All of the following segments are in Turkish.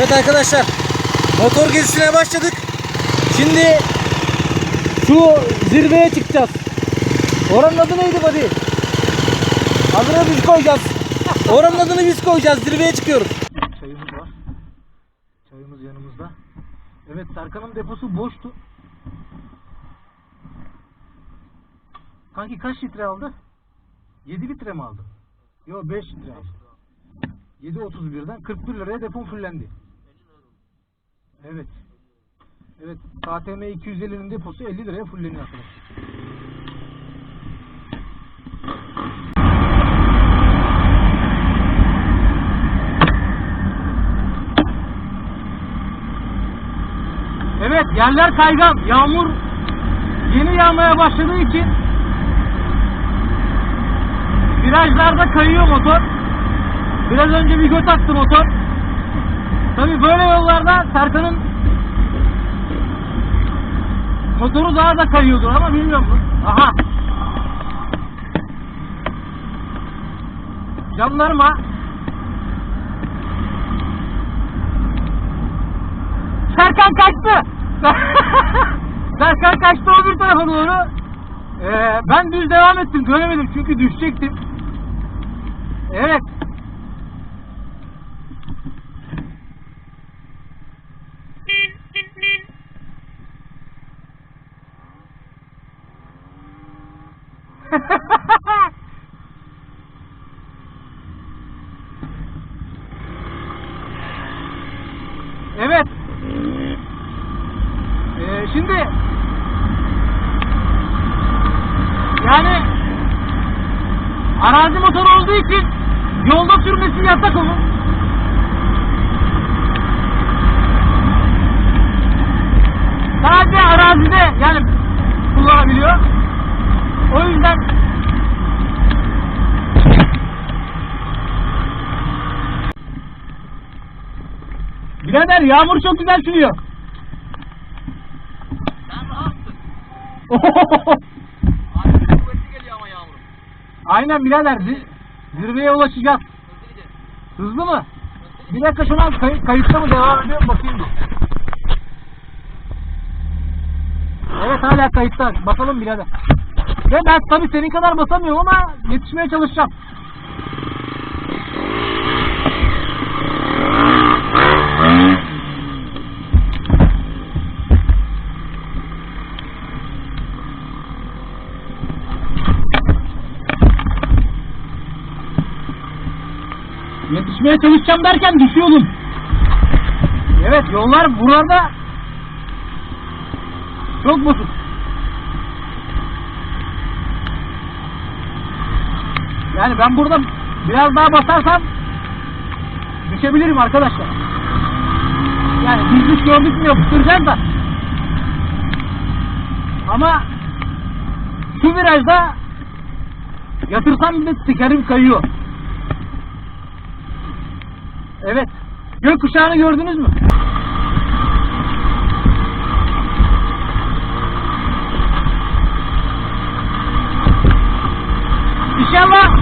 Evet arkadaşlar. Motor gezisine başladık. Şimdi şu zirveye çıkacağız. Oranın adı neydi buddy? Adını biz koyacağız. Oranın adını biz koyacağız. Zirveye çıkıyoruz. Çayımız var. Çayımız yanımızda. Evet Serkan'ın deposu boştu. Kanki kaç litre aldı? 7 litre mi aldı? Yok 5 litre aldı. 7.31'den 41 liraya depom fullendi. Evet. Evet. KTM 250'nin deposu 50 liraya fulleniyor arkadaşlar. Evet yerler kaygan. Yağmur yeni yağmaya başladığı için virajlarda kayıyor motor. Biraz önce bir göt attı motor. Tabi böyle yollarda Serkan'ın motoru daha da kayıyordur ama bilmiyorum. Aha. Camlarıma Serkan kaçtı. Serkan kaçtı öbür tarafa doğru. Ee, ben düz devam ettim. Göremedim çünkü düşecektim. Evet. evet. Ee, şimdi yani arazi motoru olduğu için yolda sürmesi yasak onun. Sadece arazide yani kullanabiliyor. O yüzden Birader yağmur çok güzel sürüyor. Sen rahatsın. Abi kuvvetli geliyor ama yağmur. Aynen birader zi- zirveye ulaşacağız. Hızlı gidelim. Hızlı mı? Bir dakika şuna al, kay- kayıtta mı devam ediyor mu bakayım bir. Evet hala kayıtta. Bakalım birader. Ve ben tabii senin kadar basamıyorum ama yetişmeye çalışacağım. Yetişmeye çalışacağım derken düşüyordum. Evet yollar burada çok bozuk. Yani ben burada biraz daha basarsam düşebilirim arkadaşlar. Yani düzlük gördük mü yapıştıracağım da. Ama şu virajda yatırsam bile tekerim kayıyor. Evet. Gökkuşağını gördünüz mü? İnşallah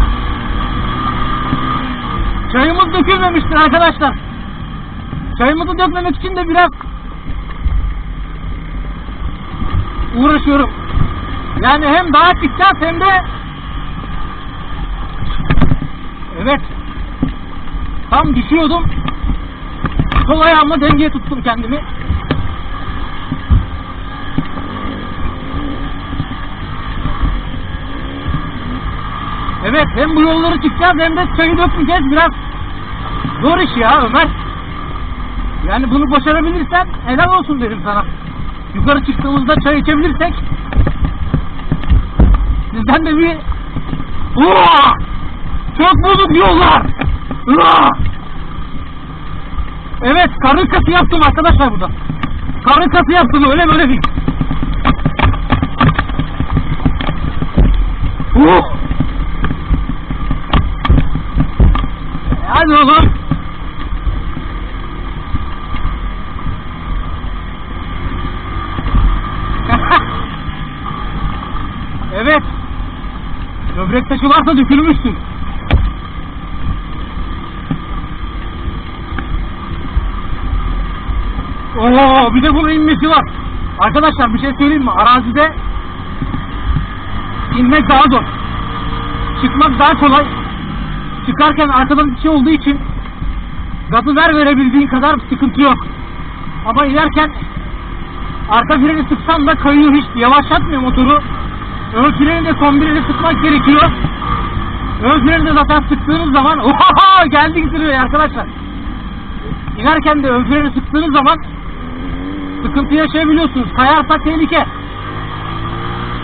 çayımız dökülmemiştir arkadaşlar. Çayımızı dökmemek için de biraz uğraşıyorum. Yani hem dağa çıkacağız hem de evet Tam düşüyordum. Sol ayağımla dengeye tuttum kendimi. Evet hem bu yolları çıkacağız hem de çayı dökmeyeceğiz. Biraz zor iş ya Ömer. Yani bunu başarabilirsen helal olsun derim sana. Yukarı çıktığımızda çay içebilirsek sizden de bir Uaa! Çok bozuk yollar. Evet karın kası yaptım arkadaşlar burada. Karın kası yaptım öyle böyle değil. Uh! Hadi oğlum. evet. Böbrek taşı varsa dökülmüşsün. Oo bir de bunun inmesi var. Arkadaşlar bir şey söyleyeyim mi? Arazide inmek daha zor. Çıkmak daha kolay. Çıkarken arkadan bir şey olduğu için gazı ver verebildiğin kadar sıkıntı yok. Ama inerken arka freni sıksan da kayıyor hiç yavaşlatmıyor motoru. Ön freni de kombineli sıkmak gerekiyor. Ön freni de zaten sıktığınız zaman oha geldik zirveye arkadaşlar. İnerken de ön freni sıktığınız zaman sıkıntı yaşayabiliyorsunuz. Kayarsa tehlike.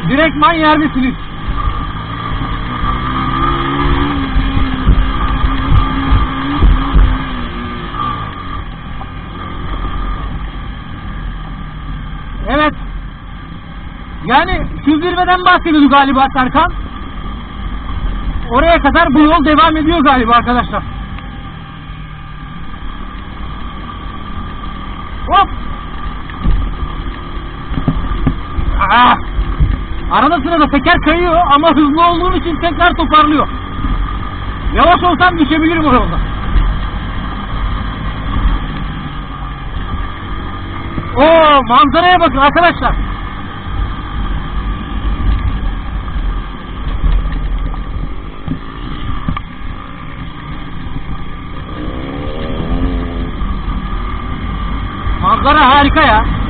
Direktman yerdesiniz. Evet. Yani şu zirveden bahsediyordu galiba Serkan. Oraya kadar bu yol devam ediyor galiba arkadaşlar. Ah! Arada sırada teker kayıyor ama hızlı olduğum için tekrar toparlıyor. Yavaş olsam düşebilirim o yolda. Oo manzaraya bakın arkadaşlar. Manzara harika ya.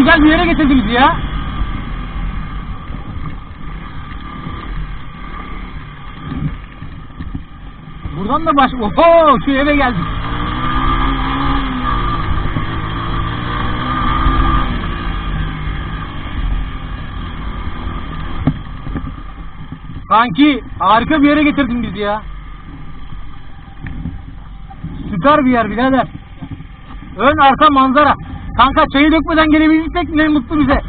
Güzel bir yere getirdi bizi ya. Buradan da baş... Oho şu eve geldik. Kanki harika bir yere getirdin bizi ya. Süper bir yer birader. Ön arka manzara. Kanka çayı dökmeden gelebilirsek ne mutlu bize.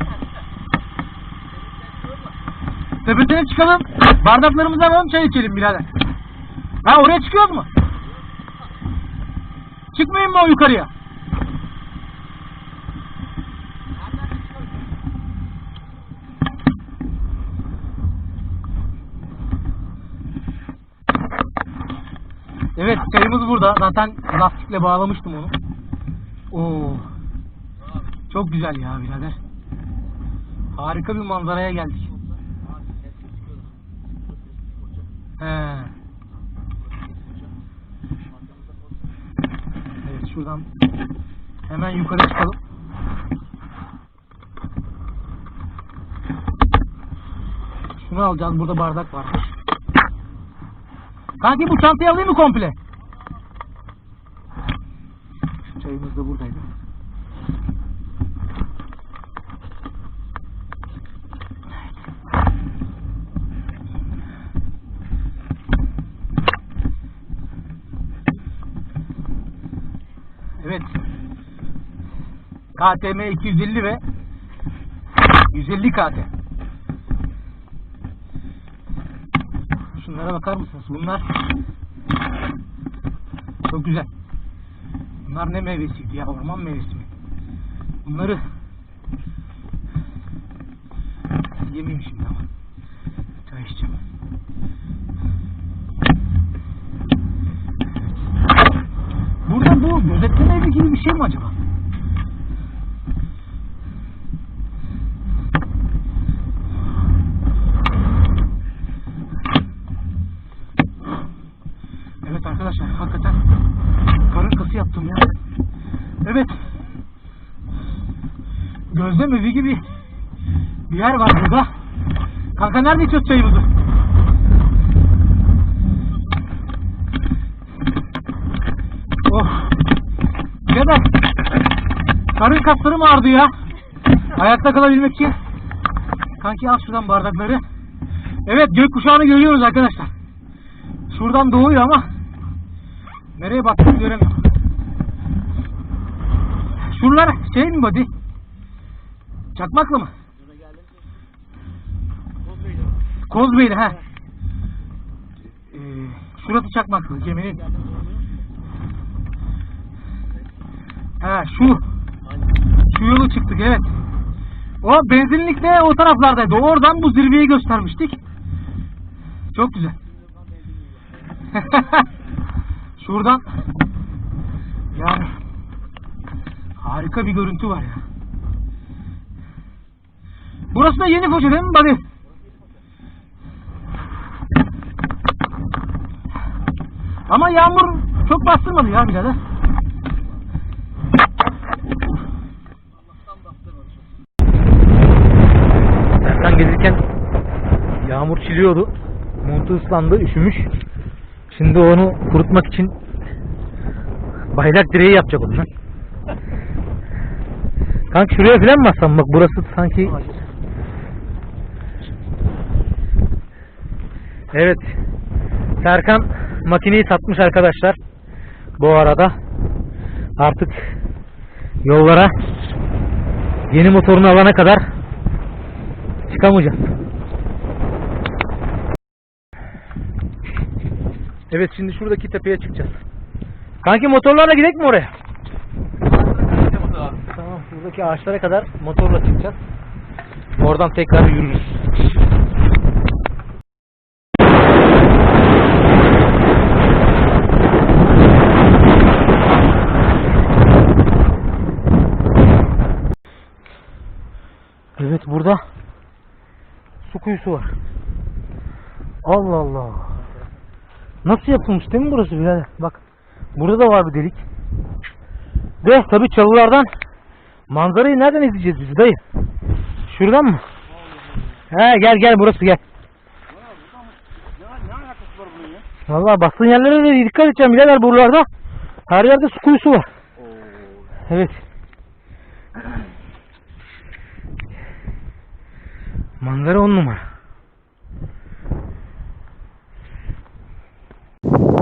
Tepesine çıkalım. Bardaklarımızı alalım çay içelim birader. Ha oraya çıkıyoruz mu? Çıkmayayım mı o yukarıya? Evet çayımız burada. Zaten lastikle bağlamıştım onu. Oo. Çok güzel ya birader. Harika bir manzaraya geldik. He. Evet şuradan hemen yukarı çıkalım. Şunu alacağız. Burada bardak varmış. Kanki bu çantayı alayım mı komple? Şu çayımız da buradaydı. Evet. KTM 250 ve 150 KT. Şunlara bakar mısınız? Bunlar çok güzel. Bunlar ne meyvesiydi ya? Orman meyvesi mi? Bunları yemeyeyim şimdi ama. Çay içeceğim. Burada bu gözetleme evi gibi bir şey mi acaba? Evet arkadaşlar hakikaten karın kası yaptım ya. Evet. Gözlem evi gibi bir yer var burada. Kanka nerede içiyoruz çayımızı? Oh. Birader. Karın kaslarım ağrıdı ya. Ayakta kalabilmek için. Kanki al şuradan bardakları. Evet gökkuşağını görüyoruz arkadaşlar. Şuradan doğuyor ama nereye baktığını göremiyorum. Şuralar şey mi body? Çakmaklı mı? Kozbeyli ha. Ee, şurası çakmaklı geminin. Ha şu. Şu yolu çıktık evet. O benzinlik de o taraflardaydı. Oradan bu zirveyi göstermiştik. Çok güzel. Şuradan yani harika bir görüntü var ya. Burası da yeni Foça değil mi buddy? Ama yağmur çok bastırmadı ya birader. Serkan gelirken yağmur çiliyordu. Montu ıslandı, üşümüş. Şimdi onu kurutmak için bayrak direği yapacak ondan. Kanka şuraya falan mı bassam? Bak burası sanki... Evet. Serkan makineyi satmış arkadaşlar. Bu arada artık yollara yeni motorunu alana kadar çıkamayacağız. Evet şimdi şuradaki tepeye çıkacağız. Kanki motorlarla gidelim mi oraya? Tamam şuradaki ağaçlara kadar motorla çıkacağız. Oradan tekrar yürürüz. Evet burada su kuyusu var. Allah Allah. Nasıl yapılmış değil mi burası birader? Bak. Burada da var bir delik. De tabi çalılardan manzarayı nereden izleyeceğiz biz dayı? Şuradan mı? He gel gel burası gel. Vallahi bastığın yerlere de dikkat edeceğim birader buralarda. Her yerde su kuyusu var. Evet. Manzara on numara.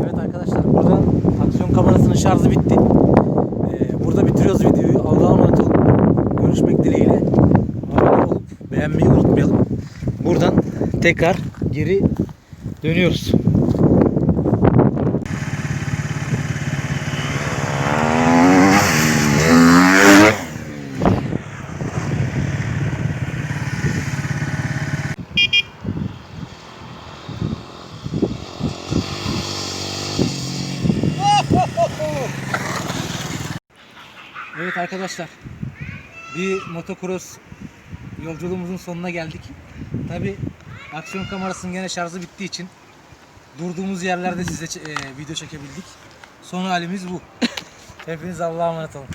Evet arkadaşlar burada aksiyon kamerasının şarjı bitti. Ee, burada bitiriyoruz videoyu. Allah'a emanet olun. Görüşmek dileğiyle. Abone olup beğenmeyi unutmayalım. Buradan tekrar geri dönüyoruz. Evet arkadaşlar. Bir motocross yolculuğumuzun sonuna geldik. Tabi aksiyon kamerasının gene şarjı bittiği için durduğumuz yerlerde size e, video çekebildik. Son halimiz bu. Hepiniz Allah'a emanet olun.